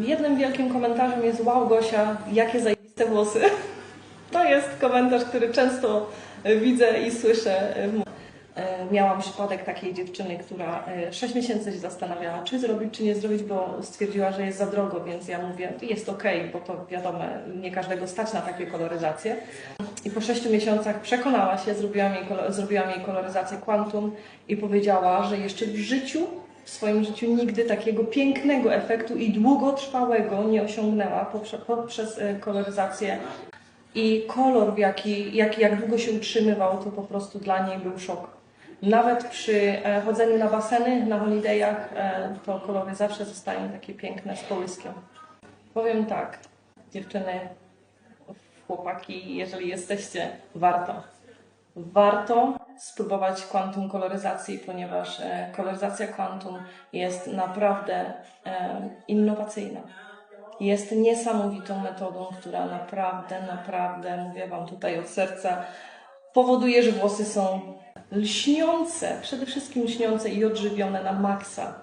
jednym wielkim komentarzem jest wow Gosia, jakie zajebiste włosy. To jest komentarz, który często e, widzę i słyszę. e, E, Miałam przypadek takiej dziewczyny, która 6 miesięcy się zastanawiała, czy zrobić, czy nie zrobić, bo stwierdziła, że jest za drogo, więc ja mówię, jest okej, bo to wiadomo, nie każdego stać na takie koloryzacje. I po 6 miesiącach przekonała się, zrobiłam jej, zrobiłam jej koloryzację Quantum i powiedziała, że jeszcze w życiu, w swoim życiu nigdy takiego pięknego efektu i długotrwałego nie osiągnęła poprze- poprzez e, koloryzację i kolor, w jaki, jaki jak długo się utrzymywał, to po prostu dla niej był szok. Nawet przy e, chodzeniu na baseny, na holidayach, e, to kolory zawsze zostają takie piękne z połyskiem. Powiem tak, dziewczyny, chłopaki, jeżeli jesteście, warto. Warto spróbować kwantum koloryzacji, ponieważ e, koloryzacja kwantum jest naprawdę e, innowacyjna. Jest niesamowitą metodą, która naprawdę, naprawdę, mówię Wam tutaj od serca, powoduje, że włosy są lśniące, przede wszystkim lśniące i odżywione na maksa.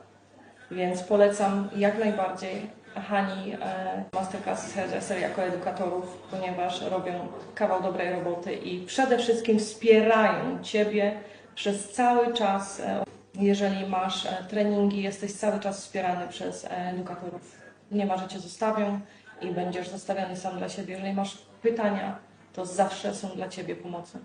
Więc polecam jak najbardziej Hani e, Masterclass Hairdresser jako edukatorów, ponieważ robią kawał dobrej roboty i przede wszystkim wspierają Ciebie przez cały czas. e, Jeżeli masz e, treningi, jesteś cały czas wspierany przez e, edukatorów. Nie ma, że Cię zostawią i będziesz zostawiony sam dla siebie. Jeżeli masz pytania, to zawsze są dla Ciebie pomocą.